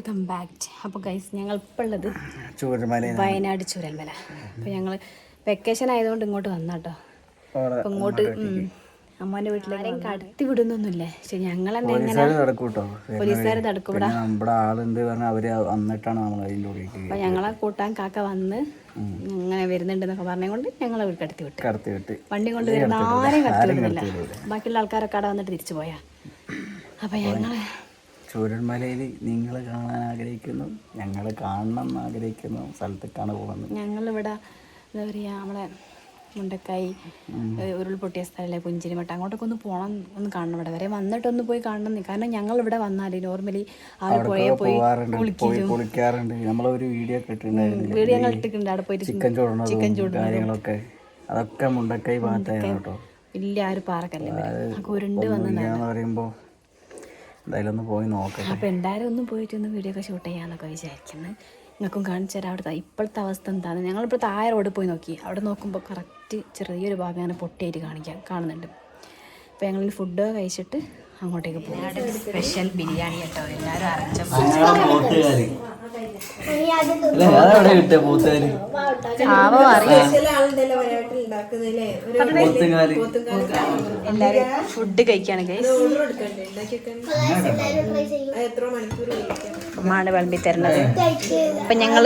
Welcome back അപ്പോൾ guys ഞങ്ങൾ ഇപ്പോൾ ഉള്ളത് വയനാട് ചൂരൽമല അപ്പോൾ ഞങ്ങൾ വെക്കേഷൻ ആയതുകൊണ്ട് ഇങ്ങോട്ട് വന്നാട്ടോ. അപ്പോൾ ഇങ്ങോട്ട് അമ്മാന്റെ വീട്ടിലേക്ക് കടത്തി വിടുന്നൊന്നുമില്ല. പക്ഷെ ഞങ്ങൾ തന്നെ പോലീസുകാർ തടക്കൂടാ നമ്മുടെ ആളുണ്ട് പറഞ്ഞാൽ അവർ വന്നിട്ടാണ് നമ്മൾ അതിന്റെ അപ്പോൾ ഞങ്ങളെ കൂട്ടാൻ കാക്ക വന്ന് അങ്ങനെ വരുന്നുണ്ടെന്നൊക്കെ പറഞ്ഞുകൊണ്ട് ഞങ്ങളെ വീട്ടിൽ കടത്തി വിട്ടു. കടത്തി വിട്ട്. വണ്ടി കൊണ്ട് വരുന്ന ആരെയും കടത്തി വിടുന്നില്ല ബാക്കിയുള്ള ആൾക്കാരൊക്കെ അവിടെ വന്നിട്ട് തിരിച്ചു പോയാ. അപ്പോൾ ഞങ്ങൾ ചൂരന്മലയിൽ നിങ്ങൾ കാണാൻ ആഗ്രഹിക്കുന്നു ഞങ്ങൾ കാണണം എന്ന് ആഗ്രഹിക്കുന്നു സ്ഥലത്തേക്കാണ് പോകുന്നത്. ഞങ്ങളിവിടെ എന്താ പറയുക നമ്മളെ മുണ്ടക്കായി ഉരുൾപൊട്ടിയ സ്ഥലമല്ലേ പുഞ്ചിരിമട്ട. അങ്ങോട്ടൊക്കെ ഒന്ന് പോകണം ഒന്ന് കാണണം ഇവിടെ. വരെ വന്നിട്ടൊന്ന് പോയി കാണണം. കാരണം ഞങ്ങൾ ഇവിടെ വന്നാൽ നോർമലി ആ പുഴയെ പോയി കുളിക്കാറുണ്ട്. നമ്മളൊരു വീഡിയോ ഞങ്ങൾ ഇട്ടിട്ടുണ്ട്. അവിടെ പോയിട്ട് ചിക്കൻ കാര്യങ്ങളൊക്കെ. അതൊക്കെ മുണ്ടക്കൈ ഭാഗത്തായിരുന്നു കേട്ടോ. വലിയ ആ ഒരു പാറക്കല്ലേ കുരുണ്ട് ഉരുണ്ട് വന്ന് പറയുമ്പോൾ എന്തായാലും ഒന്ന് പോയി നോക്കാം അപ്പോൾ എന്തായാലും ഒന്ന് പോയിട്ട് ഒന്ന് വീഡിയോ ഒക്കെ ഷൂട്ട് ചെയ്യാന്നൊക്കെ വിചാരിക്കുന്നത് നിങ്ങൾക്കും കാണിച്ചു തരാം അവിടുത്തെ ഇപ്പോഴത്തെ അവസ്ഥ എന്താണ് ഞങ്ങളിപ്പോൾ താഴെ റോഡ് പോയി നോക്കി. അവിടെ നോക്കുമ്പോൾ കറക്റ്റ് ചെറിയൊരു ഭാഗം അങ്ങനെ പൊട്ടിയായിട്ട് കാണിക്കാം കാണുന്നുണ്ട്. അപ്പോൾ ഞങ്ങൾ ഫുഡ് കഴിച്ചിട്ട് അങ്ങോട്ടേക്ക് പോകും സ്പെഷ്യൽ ബിരിയാണി കേട്ടോ. എല്ലാവരും അരച്ച അതെവിടെ കിട്ടിയ പാവം അറിയാം. ഫുഡ് കഴിക്കാണ് അമ്മാണ് വിളമ്പി തരുന്നത്. അപ്പൊ ഞങ്ങൾ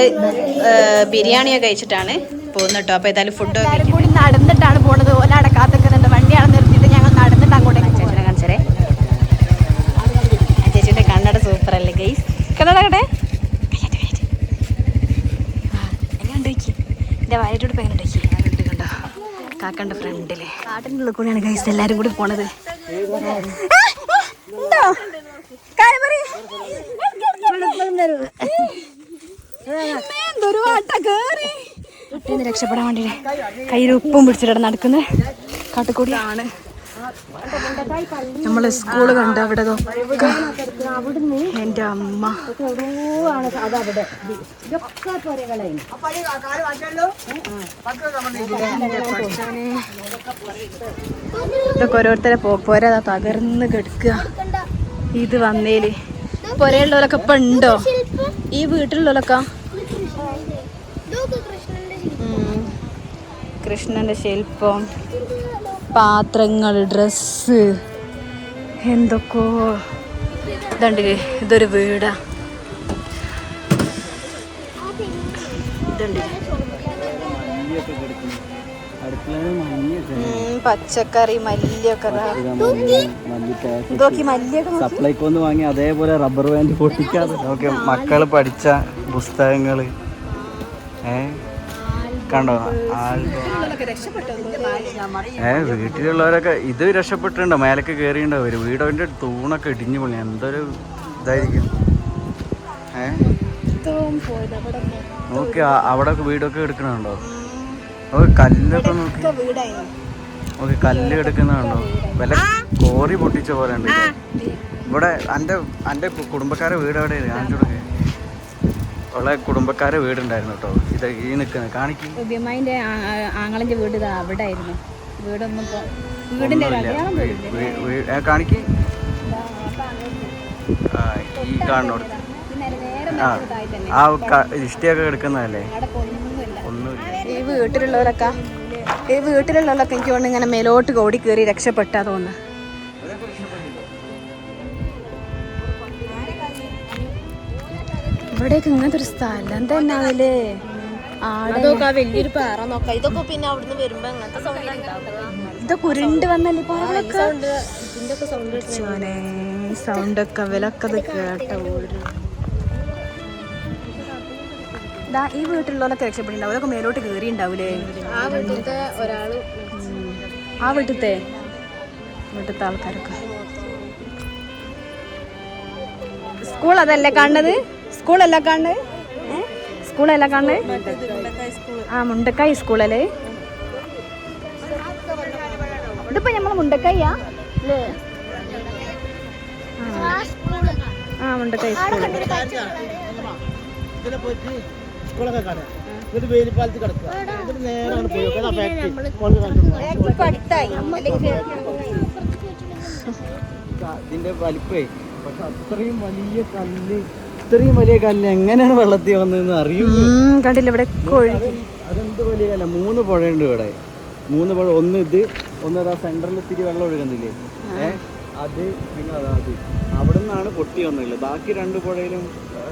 ബിരിയാണിയൊക്കെ കഴിച്ചിട്ടാണ് പോകുന്നത് കേട്ടോ. അപ്പോൾ ഏതായാലും ഫുഡ് കൂടി നടന്നിട്ടാണ് പോണത്. ഓല അടക്കാത്തക്കുന്നുണ്ട് വണ്ടിയാണ് നിർത്തിയിട്ട് ഞങ്ങൾ നടന്നിട്ട് അങ്ങോട്ടേക്ക് ചേച്ചിനെ കാണിച്ചേ ചേച്ചിന്റെ കണ്ണട സൂപ്പർ അല്ലേ ഗൈസ് കണ്ണട കട്ടെ എങ്ങനെയുണ്ട് നോക്കി എന്റെ വയറ്റോട് ആരുണ്ട് കണ്ടോ കാക്കന്റെ ഫ്രണ്ടിൽ കാട്ടിന്റെ ഉള്ളിൽ കൂടെയാണ് ഗൈസ് എല്ലാവരും കൂടി പോണത്. രക്ഷപ്പെടാൻ വേണ്ടി കയ്യിൽ ഉപ്പും പിടിച്ചിട്ട് നടക്കുന്നത് കാട്ടുകൂടിയാണ് നമ്മൾ സ്കൂൾ കണ്ട അവിടെ. എന്റെ അമ്മ. ഇതൊക്കെ ഓരോരുത്തരെ പോരാ തകർന്ന് കിടക്കുക. ഇത് വന്നേൽ. പുരയുള്ളവരൊക്കെ ഇപ്പൊ ഉണ്ടോ? ഈ വീട്ടിലുള്ളവരൊക്കെ. കൃഷ്ണന്റെ ശില്പം. പാത്രങ്ങൾ ഡ്രസ്സ്. എന്തൊക്കെയോ ഇതുണ്ട് ഇതൊരു വീടാ. ഇതുണ്ട്. പച്ചക്കറി മല്ലിയൊക്കെ ദാ. മല്ലിക്കായ മല്ലിയൊക്കെ സപ്ലൈക്കോന്ന് വാങ്ങി അതേപോലെ റബ്ബർ ബാൻഡ് പൊട്ടിക്കാതെ. ഓക്കെ മക്കൾ പഠിച്ച പുസ്തകങ്ങൾ. ഏ? കണ്ടോ? ആൽബം. ഏ വീട്ടിലുള്ളവരൊക്കെ ഇത് രക്ഷപ്പെട്ടിട്ടുണ്ടോ. മേലൊക്കെ കയറിയിട്ടുണ്ടാവും ഒരു വീടിന്റെ തൂണൊക്കെ ഇടിഞ്ഞു പൊളി എന്തൊരു ഇതായിരിക്കും? നോക്കി അവിടെ വീടൊക്കെ എടുക്കണുണ്ടോ? ഓക്കെ കല്ലൊക്കെ നോക്കി. ഓക്കെ കല്ല് എടുക്കുന്നുണ്ടോ വല്ല കോറി പൊട്ടിച്ച പോലെ ഉണ്ട് ഇവിടെ. എന്റെ എന്റെ കുടുംബക്കാരെ വീട് എവിടെ കാണിച്ചോടൊക്കെ ഉള്ള കുടുംബക്കാരെ വീടുണ്ടായിരുന്നു കേട്ടോ. ഇത് ഈ നിൽക്കുന്നത്. കാണിക്കും. ഉബിയമ്മായിന്റെ ആങ്ങളിന്റെ വീട് ഇതാ അവിടെ ആയിരുന്നു വീടൊന്നും അടയാളം കാണിക്ക്. ആ ഈ കാണുന്നോട്. ആ താഴെ തന്നെ. ആ ഇഷ്ടിയൊക്കെ ഒന്നുമില്ല. ഒന്നുമില്ല ഈ വീട്ടിലുള്ളവരൊക്കെ ഈ വീട്ടിലുള്ളവരൊക്കെ എനിക്ക് തോന്നുന്നു ഇങ്ങനെ മേലോട്ട് ഓടി കയറി രക്ഷപ്പെട്ടാ തോന്നുന്നു. ഇവിടേക്ക് ഇങ്ങനത്തെ ഒരു സ്ഥലം തന്നെ ആവില്ലേ? അതൊക്കെ വലിയൊരു പാറ നോക്കാം. ഇതൊക്കെ പിന്നെ അവിടുന്ന് വരുമ്പോ അങ്ങനത്തെ സൗണ്ട് ഇതൊക്കെ ഉരുണ്ട് വന്നല്ലേ സൗണ്ട് ഇതിന്റെ ഒക്കെ വിലക്കെ കേട്ട ഈ വീട്ടിലുള്ളവരൊക്കെ രക്ഷപ്പെട്ടുണ്ടാവും അതൊക്കെ മേലോട്ട് കേറി ഉണ്ടാവൂലേ ആ വീട്ടിലത്തെ ഒരാൾ ആ വീട്ടിലത്തെ? വീട്ടിലത്തെ ആൾക്കാരൊക്കെ. സ്കൂൾ അതല്ലേ കാണുന്നത്? സ്കൂളല്ല ഏ? സ്കൂളല്ല കാണുന്നത് ആ മുണ്ടക്കായ് സ്കൂളല്ലേ? ഇതിപ്പോ നമ്മൾ മുണ്ടക്കായ? ആ. മുണ്ടക്കായി? ഇതിന്റെ വലിപ്പേ. പക്ഷെ അത്രയും വലിയ കല്ല് ഇത്രയും വലിയ കല്ല് എങ്ങനെയാണ് വെള്ളത്തിൽ വന്നതെന്ന് അറിയൂ? കണ്ടില്ല ഇവിടെ അതെന്ത് വലിയ കല്ല? മൂന്ന് പുഴയുണ്ട് ഇവിടെ. മൂന്ന് പുഴ ഒന്ന് ഇത് ഒന്ന് അതാ സെന്ററിൽ ഇത്തിരി വെള്ളം ഒഴുകുന്നില്ലേ? ഏഹ് അത് പിന്നെ അതാ അത്. അവിടെ നിന്നാണ് പൊട്ടി വന്നില്ല? ബാക്കി രണ്ട് പുഴയിലും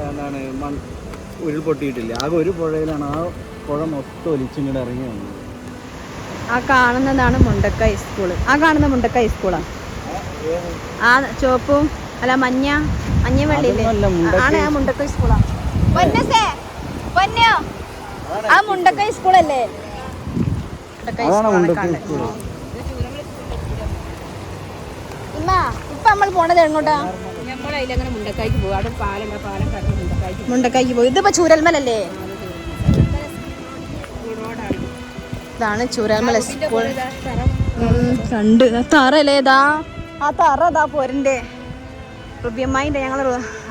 എന്താണ് മൺ ഉരുൾ പൊട്ടിയിട്ടില്ല? ആകെ ഒരു പുഴയിലാണ് ആ പുഴ മൊത്തം ഒലിച്ചിങ്ങോട്ട് ഇറങ്ങി വന്നത്. ആ കാണുന്നതാണ് മുണ്ടക്കൈ സ്കൂൾ. ആ കാണുന്ന മുണ്ടക്കൈ സ്കൂളാണ് ആ ചുവപ്പും അല്ല മഞ്ഞ മഞ്ഞ വെള്ളിയില്ലേ അതൊന്നുമല്ല, മുണ്ടക്കൈ ആണ് ആ മുണ്ടക്കായ് സ്കൂളാ. പൊന്നസേ പൊന്നോ. ആ മുണ്ടക്കായ് സ്കൂളല്ലേ? മുണ്ടക്കായ് അതാണ് സ്കൂളാണ് മുണ്ടക്കൈ കാണുന്നത്. സ്കൂൾ. ഇമ്മ ഇപ്പൊ നമ്മൾ പോണത് എങ്ങോട്ടാ? മുണ്ടക്കായ്ക്ക് പോകും അവിടെ പാലുണ്ട് ആ പാലം കടന്ന് മുണ്ടക്കായ്ക്ക് മുണ്ടക്കായ്ക്ക് പോയി ഇതിപ്പോ ചൂരൽമലല്ലേ? ഇതാണ് ചൂരൽമല സ്കൂൾ. കണ്ട്. തറ അല്ലേ ഇതാ? ആ തറ ഇതാ പോരന്റെ റുബിയമ്മായിന്റെ ഞങ്ങൾ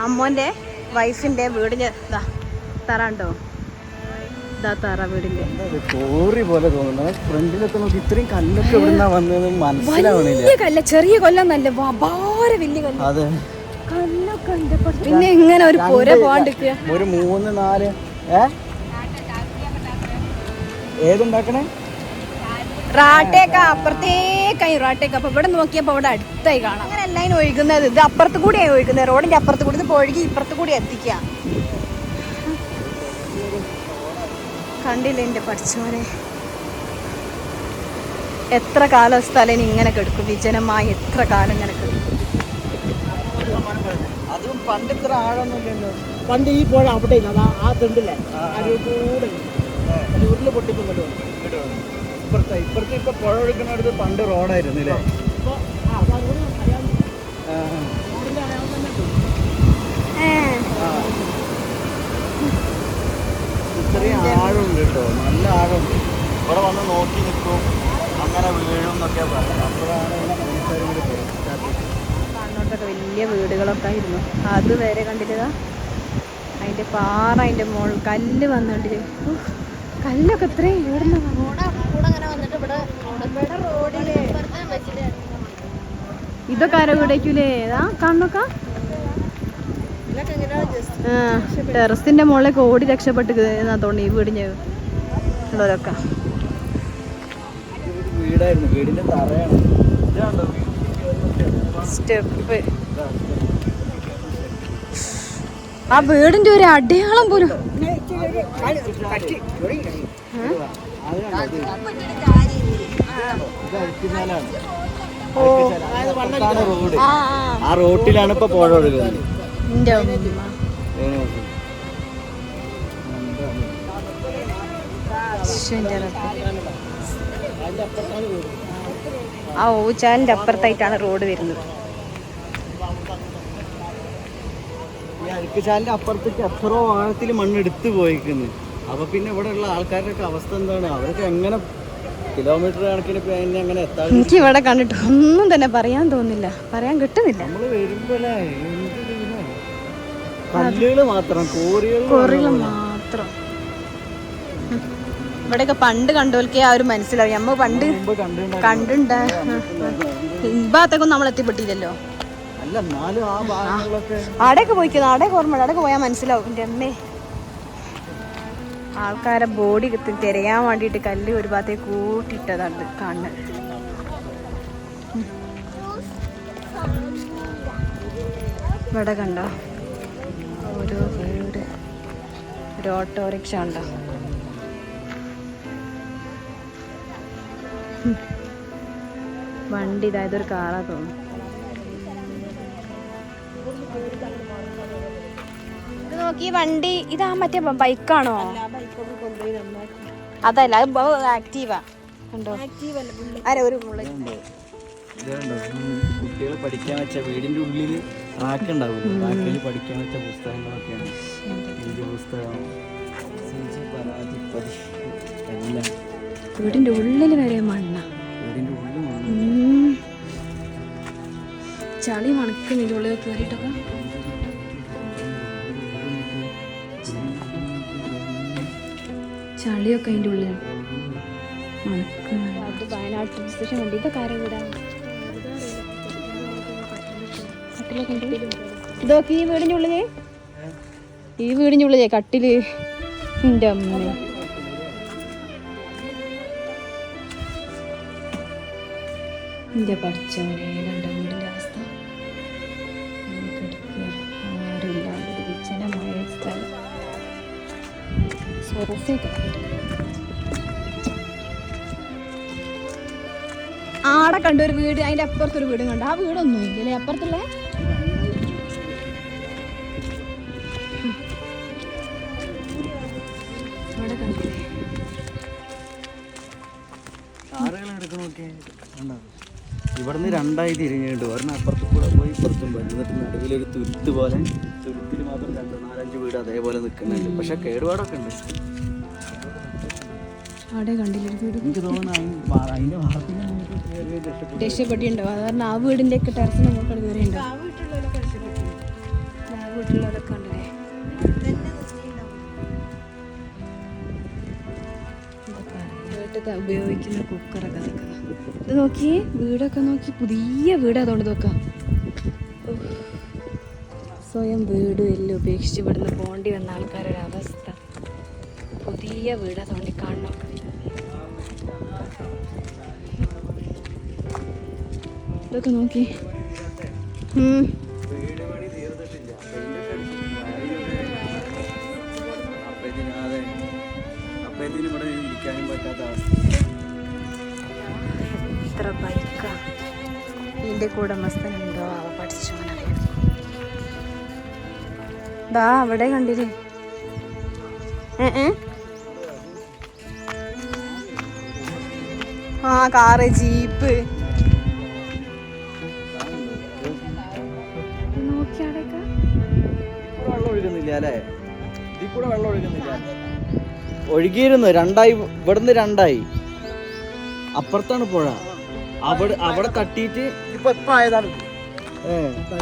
അമ്മോന്റെ വൈഫിന്റെ വീടിന്റെ ഇതാ തറ ഉണ്ടോ ഇതാ തറ വീടിന്റെ. തോറി കോറി പോലെ തോന്നുന്നു ഫ്രണ്ടിലൊക്കെ നോക്കി ഇത്രയും കല്ലൊക്കെ എവിടുന്നാ വന്നതെന്ന് മനസ്സിലാവണില്ല. കല്ല ചെറിയ കൊല്ലം ഭാര വലിയ കല്ല്. അതെ. കല്ലൊക്കെ പിന്നെ ഇങ്ങനെ ഒരു പുര പോവാണ്ടിരിക്കുക ഒരു മൂന്ന് നാല് ഏ? ഏതുണ്ടാക്കണേ? റാട്ടേക്ക അപ്പുറത്തേക്കായി റാട്ടേക്ക. അപ്പൊ ഇവിടെ നോക്കിയപ്പോ ഇവിടെ അടുത്തായി കാണാം. അങ്ങനെ അതിന് ഒഴുകുന്നത്. ഇത് അപ്പുറത്ത് കൂടിയാണ് ഒഴുകുന്നത്. റോഡിന്റെ അപ്പുറത്ത് കൂടി ഇത് ഒഴുകി ഇപ്പുറത്ത് കൂടി എത്തിക്കുക കണ്ടില്ല എന്റെ പഠിച്ചോനെ എത്ര കാലം സ്ഥലം ഇങ്ങനെ കിടക്കും? വിജനമായി എത്ര കാലം ഇങ്ങനെ കിടക്കും? അതും പണ്ട് ഇത്ര ആഴൊന്നുമില്ലല്ലോ പണ്ട് ഈ പുഴ അവിടെ ഇല്ല. അതാ ആ തെണ്ടില്ലേ അരൂകൂടെ ഉരുൾ പൊട്ടിക്കൊണ്ടു ഇപ്പുറത്തെ ഇപ്പുറത്തെ ഇപ്പൊ പുഴ ഒഴുക്കുന്നിടത്ത് പണ്ട് റോഡായിരുന്നു അല്ലേ ഇപ്പൊ ആ അപ്പൊ അതുകൂടി അറിയാൻ ആ, റോഡിന്റെ അടയാളം തന്നെ ഉണ്ട്. ആ. ഇത്രയും ആഴമുണ്ട് കേട്ടോ നല്ല ആഴമുണ്ട് ഇവിടെ വന്ന് നോക്കി നിൽക്കും അങ്ങനെ വീഴും എന്നൊക്കെ പറഞ്ഞു അപ്പോഴാണ് പോലീസുകാരും കൂടി പുറത്താക്കി കാണോട്ടൊക്കെ വീടുകളൊക്കെ ആയിരുന്നു അത് വരെ കണ്ടിട്ടതാ അതിന്റെ പാറ അതിന്റെ മോൾ കല്ല് വന്നിട്ട് കല്ലൊക്കെ ഇത്രയും ഇവിടെ ഇവിടെ റോഡിൽ. ഇതൊക്കെ ആരോ വീടേക്കൂലേ ഏതാ ആ ടെറസിന്റെ മുകളിലേക്ക് ഓടി രക്ഷപ്പെട്ട് എന്നാ തോന്നി ഈ വീടിന് ഉള്ളവരൊക്കെ. സ്റ്റെപ്പ്. ആ വീടിന്റെ ഒരു അടയാളം പോലും. ആ റോട്ടിലാണ് ഇപ്പൊ പുഴ ഒഴുകുന്നത്. ആ ഓച്ചാലിന്റെ അപ്പുറത്തായിട്ടാണ് റോഡ് വരുന്നത്. ഈ അഴുക്കുചാലിന്റെ അപ്പുറത്തേക്ക് എത്രയോ ആഴത്തിൽ മണ്ണ് എടുത്തു പോയിക്കുന്നു. അപ്പൊ പിന്നെ ഇവിടെ ഉള്ള ആൾക്കാരുടെ ഒക്കെ അവസ്ഥ എന്താണ്? അവരൊക്കെ എങ്ങനെ കിലോമീറ്റർ കണക്കിന് പിന്നെ അങ്ങനെ എത്താതെ എനിക്ക് ഇവിടെ കണ്ടിട്ട് ഒന്നും തന്നെ പറയാൻ തോന്നില്ല പറയാൻ കിട്ടുന്നില്ല. നമ്മൾ വരുമ്പോഴേ മാത്രം കോറികൾ മാത്രം. ഇവിടെയൊക്കെ പണ്ട് കണ്ടോൽക്കേ ആ ഒരു മനസ്സിലാവും നമ്മൾ പണ്ട് കണ്ടുണ്ടാ കണ്ടിട്ടുണ്ടായിരുന്നു. കണ്ടുണ്ട ഈ ഭാഗത്തേക്കൊന്നും നമ്മൾ എത്തിപ്പെട്ടില്ലല്ലോ അവിടെയൊക്കെ പോയിക്കുന്നു അവിടെയൊക്കെ ഓർമ്മ അവിടെയൊക്കെ പോയാൽ മനസ്സിലാവും. എന്റെ അമ്മേ. ആൾക്കാരെ ബോഡി തിരയാൻ വേണ്ടിയിട്ട് കല്ല് ഒരു ഭാഗത്തേക്ക് കൂട്ടിയിട്ടതാണ് കാണുന്നത്. ഇവിടെ കണ്ടോ? ഓരോ വീട്. ഒരു ഓട്ടോറിക്ഷ ഉണ്ടോ വണ്ടി ഇതായത് ഒരു കാറാ തോന്നുന്നു. നോക്കി വണ്ടി ഇതാ മറ്റേ ബൈക്കാണോ? അതല്ല അത് ആക്റ്റീവാ. കണ്ടോ? ഒരു കുട്ടികൾ പഠിക്കാൻ വെച്ച വീടിന്റെ ഉള്ളിൽ റാക്ക് ഉണ്ടാവില്ല റാക്കിൽ പഠിക്കാൻ വെച്ച പുസ്തകങ്ങളൊക്കെയാണ്. ഹിന്ദി പുസ്തകം. സൂചി പരാതിപ്പതി എല്ലാം. വീടിന്റെ ഉള്ളിൽ വരെ മണ്ണ. വീടിന്റെ ഉള്ളിൽ ചളി മണക്കുന്നില്ല ഉള്ളിൽ കയറിയിട്ടൊക്കെ. ചളിയൊക്കെ അതിന്റെ ഉള്ളിൽ മണക്കുന്നുണ്ട് വയനാട് സ്റ്റേഷൻ ഈ വീടിന്റെ ഉള്ളിൽ ഈ വീടിന്റെ ഉള്ളിലേ കട്ടിൽ? എന്റെ അമ്മ. എന്റെ കണ്ട? സോഫയൊക്കെ ആടെ കണ്ട ഒരു വീട് അതിന്റെ അപ്പുറത്തൊരു വീടും കണ്ടു. ആ വീടൊന്നും ഇല്ലല്ലേ അപ്പുറത്തുള്ള? അവിടെ കണ്ടില്ലേ? ഇവിടുന്ന് രണ്ടായി തിരിഞ്ഞിട്ട് ഒരെണ്ണം അപ്പുറത്ത് കൂടെ പോയി ഇപ്പുറത്തും പോയി. എന്നിട്ട് നടുവിലൊരു തുരുത്ത് പോലെ. തുരുത്തിൽ മാത്രം രണ്ട് നാലഞ്ച് വീട് അതേപോലെ നിൽക്കുന്നുണ്ട്. പക്ഷെ കേടുപാടൊക്കെ ഉണ്ട്. കയറി രക്ഷപ്പെട്ടു രക്ഷപ്പെട്ടിട്ടുണ്ടാവും അത് കാരണം ആ വീടിന്റെ ഒക്കെ ടെറസിന് നമുക്ക് കയറി ഉണ്ടാവും ആ വീട്ടിലുള്ളവരൊക്കെ ഉപയോഗിക്കുന്ന കുക്കറൊക്കെ നിൽക്കുക ഇത് നോക്കി വീടൊക്കെ നോക്കി. പുതിയ വീട് അതുകൊണ്ട് നോക്കാം സ്വയം വീടും എല്ലാം ഉപേക്ഷിച്ച് ഇവിടുന്ന് പോണ്ടി വന്ന ആൾക്കാരുടെ അവസ്ഥ പുതിയ വീട് അതുകൊണ്ട് കാണണം പറ്റാത്ത നോക്കി. ഇത്ര ബൈക്കാ. ഇതിന്റെ കൂടെ മസ്തനുണ്ടോ അവ പഠിച്ചു ദാ അവിടെ കണ്ടില്ലേ? ആ കാറ് ജീപ്പ്. ഒഴുകുന്നില്ല അല്ലേ ഇതിൽ കൂടെ വെള്ളം ഒഴുകുന്നില്ല. ഒഴുകിയിരുന്നു രണ്ടായി ഇവിടുന്ന് രണ്ടായി. അപ്പുറത്താണ് പുഴ. അവിടെ അവിടെ തട്ടിയിട്ട് ഇപ്പൊ ഇപ്പൊ ആയതാണ്.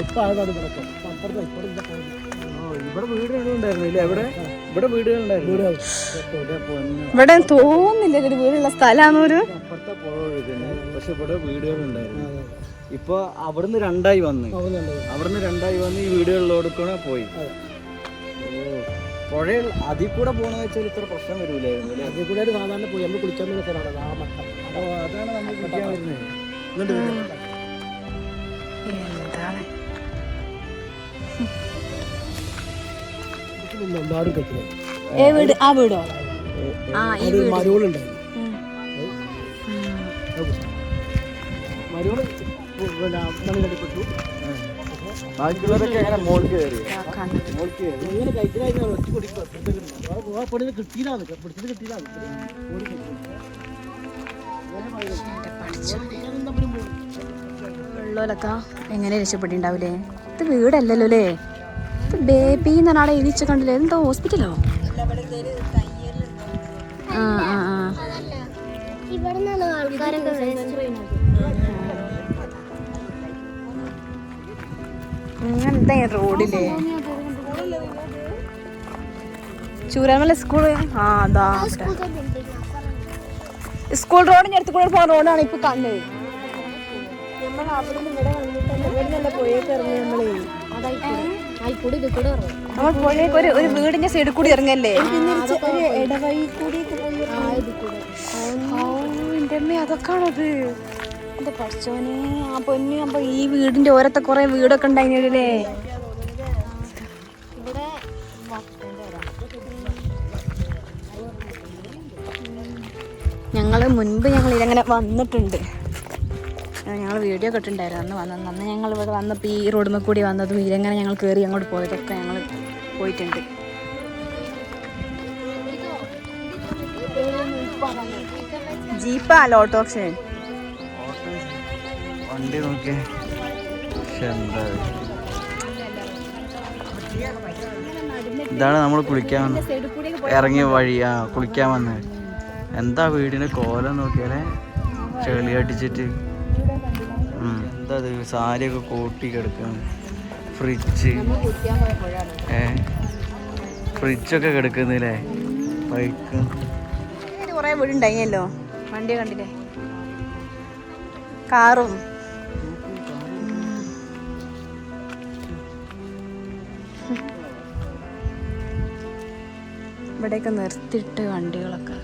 ഇപ്പൊ ആയതാണ് ഇവിടെ അപ്പുറത്ത്. ഇവിടെ വീടുകളും ഉണ്ടായിരുന്നു ഇല്ലേ? എവിടെ? ഇവിടെ വീടുകളുണ്ടായിരുന്നു വീട് ഇവിടെ പൊന്ന്. ഇവിടെ തോന്നില്ല ഒരു വീടുള്ള സ്ഥലമാണൊരു അപ്പുറത്തെ പുഴ ഒഴുകുന്നത് പക്ഷെ ഇവിടെ വീടുകളുണ്ടായിരുന്നു ഇപ്പൊ അവിടുന്ന് രണ്ടായി വന്ന്. അവിടുന്ന് രണ്ടായി. വന്ന് ഈ വീടുകളിലോടുക്കണ പോയി. പുഴയിൽ അതിൽ കൂടെ പോകണമെന്ന് വെച്ചാൽ ഇത്ര പ്രശ്നം വരൂലായിരുന്നു അല്ലേ? അതിൽ കൂടെ സാധാരണ പോയി നമ്മൾ കുളിക്കാൻ വേണ്ടി സ്ഥലമാണ് ആ മട്ടം അപ്പോൾ അതാണ് നമ്മൾ കുടിക്കാൻ വരുന്നത് മരുവിടെ എല്ലാവരും വീട് ആ വീടോ? പിന്നെ ബാക്കിയുള്ളവരൊക്കെ എങ്ങനെ മോൾക്ക് കയറി. കയറി. കഴിച്ചിലായിരുന്നു ഒറ്റ എങ്ങനെ രക്ഷപ്പെട്ടിണ്ടാവില്ലേ ഇത് വീടല്ലല്ലോ അല്ലേ? ഇത് ബേബി എന്നാണ് അവിടെ എഴുതിച്ച കണ്ടില്ലേ? എന്തോ ഹോസ്പിറ്റലോ ആ ആ ആ. ഇങ്ങനത്തെ റോഡില്ലേ ചൂരാമല സ്കൂൾ? ആ അതാ അവിടെ. സ്കൂൾ റോഡിന്റെ അടുത്ത് കൂടെ പോകുന്ന റോഡാണ് ഇപ്പൊ കണ്ടത് നമ്മൾ പുഴയൊക്കെ ഒരു ഒരു വീടിന്റെ സൈഡിൽ കൂടി ഇറങ്ങല്ലേ? എന്റെ അമ്മ അതൊക്കെയാണത് എന്റെ പഠിച്ചോനെ ആ പൊന്നു അപ്പൊ ഈ വീടിന്റെ ഓരത്തെ കൊറേ വീടൊക്കെ ഉണ്ടായില്ലേ ഞങ്ങൾ മുൻപ് ഞങ്ങൾ ഇതങ്ങനെ വന്നിട്ടുണ്ട്. ഞങ്ങൾ വീഡിയോ കെട്ടുണ്ടായിരുന്നു അന്ന് വന്നത് അന്ന് ഞങ്ങൾ ഇവിടെ വന്നപ്പോൾ ഈ റോഡുമ്മ കൂടി വന്നതും ഇതെങ്ങനെ ഞങ്ങൾ കയറി അങ്ങോട്ട് പോയതൊക്കെ ഞങ്ങൾ പോയിട്ടുണ്ട്. ജീപ്പാ ഓട്ടോറിക്ഷ വണ്ടി നോക്കിയേ. എന്താ ഇതാണ് നമ്മൾ കുളിക്കാൻ ഇറങ്ങിയ വഴി. ആ കുളിക്കാൻ വന്നത് എന്താ വീടിന്റെ കോലം നോക്കിയാലേ? ചെളി അടിച്ചിട്ട്. എന്താ ഇത്? സാരിയൊക്കെ കൂട്ടി കിടക്കുന്നു ഫ്രിഡ്ജ്. ഏ? ഫ്രിഡ്ജൊക്കെ കിടക്കുന്നില്ലേ? ബൈക്ക്. കുറേ വീടുണ്ടായില്ലോ? വണ്ടി കണ്ടില്ലേ? കാറും. ഇവിടെയൊക്കെ നിർത്തിയിട്ട് വണ്ടികളൊക്കെ.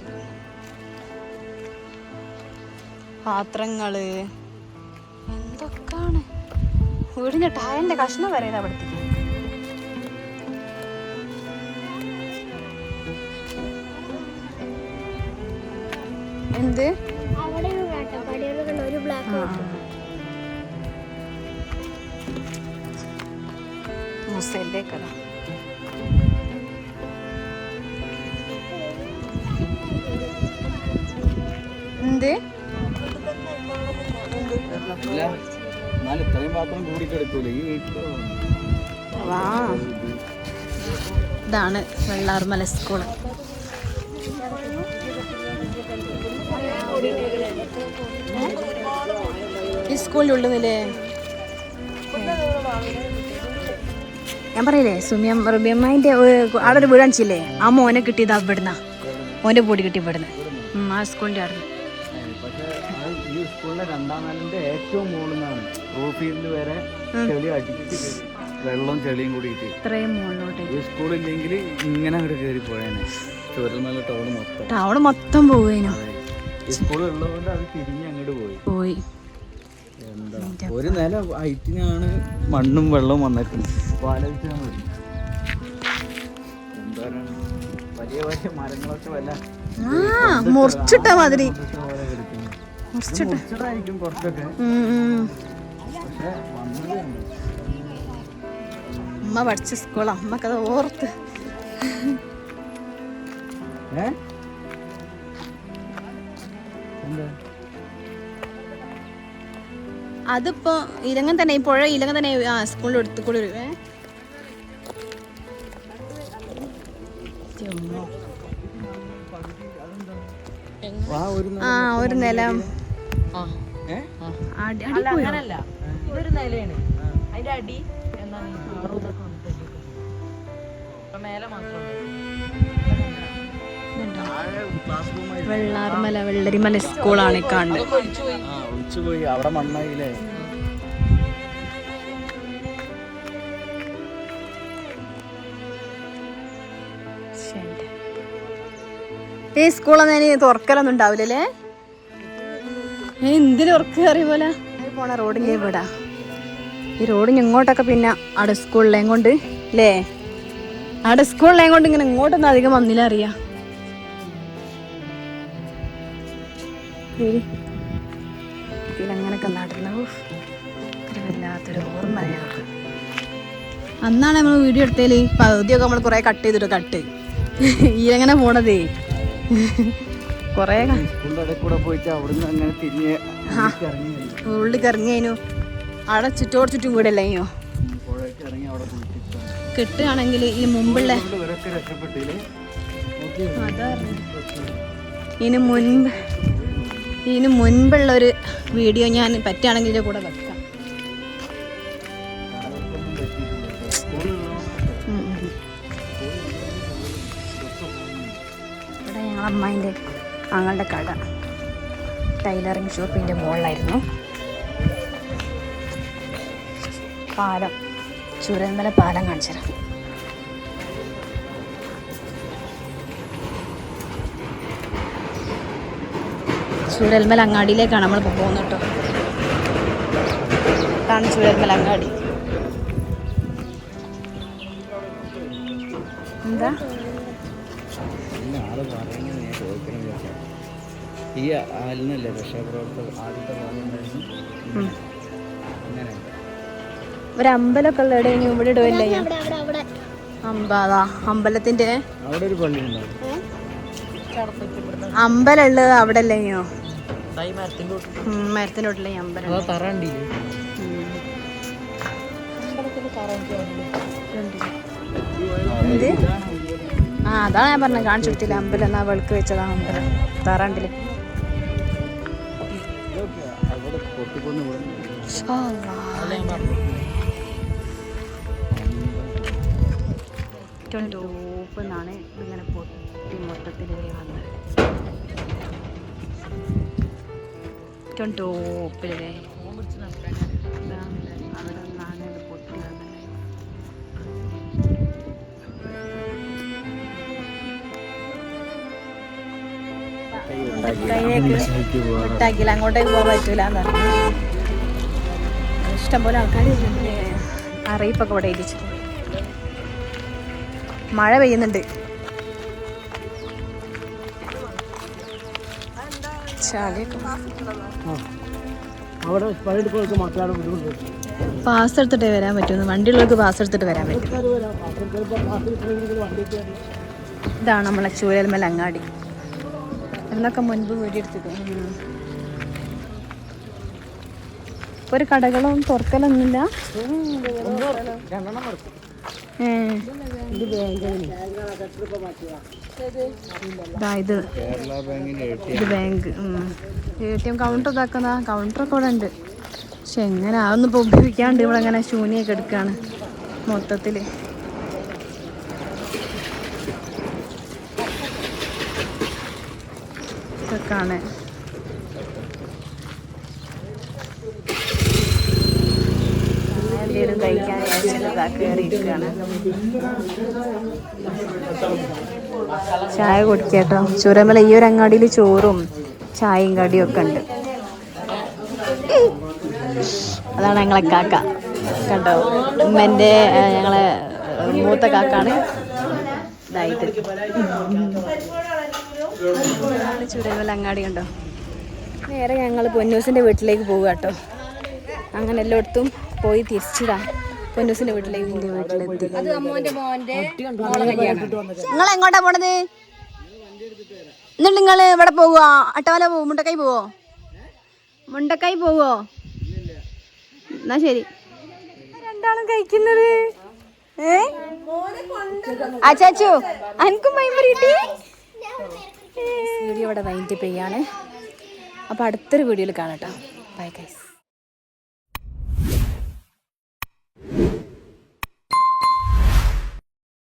പാത്രങ്ങൾ. എന്തൊക്കെയാണ്? വീടിന്റെ ടയറിന്റെ കഷ്ണം വരെ ഇതാ എന്ത്? എന്ത് അവിടെ എന്ത്? ഇതാണ് വെള്ളാർ വാ. ഇതാണ് വെള്ളാർമല സ്കൂൾ ഈ സ്കൂളിലുള്ളതല്ലേ ഞാൻ പറയില്ലേ സുമിയം റുബിയമ്മേന്റെ അവിടെ ഒരു വീടാണിച്ചില്ലേ ആ മോനെ കിട്ടിയത് അവിടുന്ന. മോന്റെ പൊടി കിട്ടി ഇവിടുന്ന്. ആ സ്കൂളിന്റെ അവിടെ പക്ഷേ അത് ഈ സ്കൂളിലെ രണ്ടാം നാലിന്റെ ഏറ്റവും മുകളിൽ നിന്നാണ്. റൂഫീൽഡ് വരെ ചെളി അടിച്ച്. വെള്ളവും ചെളിയും കൂടിയിട്ട് ഇത്രയും മുകളിലോട്ട്. ഈ സ്കൂളില്ലെങ്കിൽ ഇങ്ങനെ അങ്ങോട്ട് കയറി പോയേനെ. ചുരൽമല ടൗൺ മൊത്തം. ടൗൺ മൊത്തം പോവേനു. ഈ സ്കൂൾ ഉള്ളതുകൊണ്ട് അത് തിരിഞ്ഞ് അങ്ങോട്ട് പോയി. പോയി. എന്താ? ഒരു നില ഹൈറ്റിനാണ് മണ്ണും വെള്ളവും വന്നിട്ടുണ്ട് അപ്പോൾ ആലോചിച്ചാൽ മതി വലിയ വലിയ മരങ്ങളൊക്കെ വല്ല മുറിച്ചിട്ട മാതിരി. കുറച്ചൊക്കെ. അമ്മ പഠിച്ച സ്കൂളാ. അമ്മക്കത് ഓർത്ത്. അതിപ്പോ ഇലങ്ങൻ തന്നെ ഈ പുഴ ഇലങ്ങൻ തന്നെ ആ സ്കൂളിൽ എടുത്തു കൂടി ഒരു ആ ഒരു നിലം. ഇതൊരു നിലയാണ്. അതിന്റെ അടി എന്താണ് മേലെ വെള്ളാർമല വെള്ളരിമല സ്കൂളാണ് കാണുന്നത്. അവിടെ മണ്ണായില്ലേ. ഈ സ്കൂളൊന്നും ഇനി തുറക്കലൊന്നും ഉണ്ടാവില്ലല്ലേ? പോണ ഈ റോഡിന് ഇങ്ങോട്ടൊക്കെ പിന്നെ അട സ്കൂളിലേം കൊണ്ട് അല്ലേ അട സ്കൂളിലേം കൊണ്ട് ഇങ്ങനെ ഇങ്ങോട്ടൊന്നും അധികം വന്നില്ല അറിയാ. ഇതിലങ്ങനൊക്കെ നടന്നു ഓർമ്മയാണ് അന്നാണ് നമ്മൾ വീഡിയോ എടുത്തേൽ പകുതിയൊക്കെ നമ്മൾ കുറേ കട്ട് ചെയ്തിട്ട് കട്ട് ഈ എങ്ങനെ പോണതേ? കുറേ കൂടെ ഉള്ളിൽ അവിടെ ചുറ്റോട് ചുറ്റും വീടല്ലേ അയ്യോ പുഴയ്ക്ക് അവിടെ കുളിച്ചിട്ടാണ് കിട്ടുകയാണെങ്കിൽ ഈ മുമ്പുള്ള ഇതിന് മുൻപ് ഇതിന് മുൻപുള്ള ഒരു വീഡിയോ ഞാൻ പറ്റുകയാണെങ്കിൽ ഇതിന്റെ കൂടെ വെക്കാം. ഇവിടെ ഞങ്ങളമ്മായിന്റെ ഞങ്ങളുടെ കട. ടൈലറിങ് ഷോപ്പിന്റെ മുകളിലായിരുന്നു പാലം. ചുരന്മല പാലം കാണിച്ചു തരാം. ചുരൽമല അങ്ങാടിയിലേക്കാണ് നമ്മൾ പോകുന്നത് കേട്ടോ. ഇതാണ് ചുരൽമല അങ്ങാടി. എന്താ? ഈ ആലിനല്ലേ രക്ഷാപ്രവർത്തകർ ആദ്യത്തെ ഭാഗം. അങ്ങനെ. ഒരു അമ്പലമൊക്കെ ഉള്ള എവിടെ ഇനി ഇവിടെ ഇടുവല്ലേ അവിടെ അവിടെ അവിടെ അമ്പാതാ അമ്പലത്തിന്റെ അവിടെ ഒരു പള്ളി ഉണ്ടാവും അമ്പലം ഉള്ളത് അവിടെ അല്ലേയോ മരത്തിന്റെ ഈ അമ്പലം. ആ, അതാണ് ഞാൻ പറഞ്ഞത്. കാണിച്ചു കൊടുത്തില്ല അമ്പലം എന്നാ വെളുക്ക് വെച്ചതാ അമ്പലം. താറാണ്ടിൽ. ഏറ്റവും ടോപ്പ് എന്നാണ് ഇങ്ങനെ പൊട്ടി മൊത്തത്തിൽ വന്നത്. ഏറ്റവും ടോപ്പിലേ വിട്ടാക്കില്ല അങ്ങോട്ടേക്ക് പോകാൻ പറ്റൂല എന്ന് പറഞ്ഞു. ഇഷ്ടംപോലെ ആൾക്കാർ അറിയിപ്പൊക്കെ ഇവിടെ ഇരിച്ചു മഴ പെയ്യുന്നുണ്ട്. പാസ് എടുത്തിട്ട് വരാൻ പറ്റുമെന്ന് വണ്ടിയുള്ളവർക്ക് പാസ് എടുത്തിട്ട് വരാൻ പറ്റും. ഇതാണ് നമ്മളെ ചൂരൽമല അങ്ങാടി. എന്നൊക്കെ മുൻപ് വീടിയെടുത്തത് ഇപ്പൊ ഒരു കടകളും തുറക്കലൊന്നുമില്ല. കൗണ്ടർ ഇത്. കൗണ്ടർ കൗണ്ടറൊക്കെ ഇവിടെ ഉണ്ട്. പക്ഷെ എങ്ങനെ അതൊന്നും ഇപ്പോൾ ഉപയോഗിക്കാണ്ട് ഇവിടെ അങ്ങനെ ശൂന്യൊക്കെ എടുക്കുകയാണ് മൊത്തത്തിൽ കഴിക്കാൻ കയറിയിരിക്കുകയാണ് ചായ കുടിക്കട്ടോ. ചുരമല ഈ ഒരു അങ്ങാടിയിൽ ചോറും ചായയും കടിയും ഒക്കെ ഉണ്ട്. അതാണ് ഞങ്ങളെ കാക്ക. കണ്ടോ? ഉമ്മന്റെ ഞങ്ങളെ മൂത്ത കാക്കാണ്. ഇതായത് ചുരമല അങ്ങാടി കണ്ടോ? നേരെ ഞങ്ങൾ പൊന്നൂസിന്റെ വീട്ടിലേക്ക് പോകുക കേട്ടോ. അങ്ങനെ എല്ലായിടത്തും പോയി തിരിച്ചിടാം. പൊന്നൂസിന്റെ വീട്ടിലേക്ക് എന്റെ വീട്ടിലെത്തി. നിങ്ങൾ എങ്ങോട്ടാ പോണത്? എന്നിട്ട് നിങ്ങൾ ഇവിടെ പോവുക? അട്ടവല പോകും മുണ്ടക്കായി പോവോ? മുണ്ടക്കായി പോവോ? എന്നാ ശരി. രണ്ടാളും കഴിക്കുന്നത്. ഏ? അച്ചാച്ചു അനക്കും ഭയം കിട്ടി വീഡിയോ ഇവിടെ വൈൻഡപ്പ് ചെയ്യാണ്. അപ്പോൾ അടുത്തൊരു വീഡിയോയിൽ കാണട്ടോ ബൈ ഗൈസ്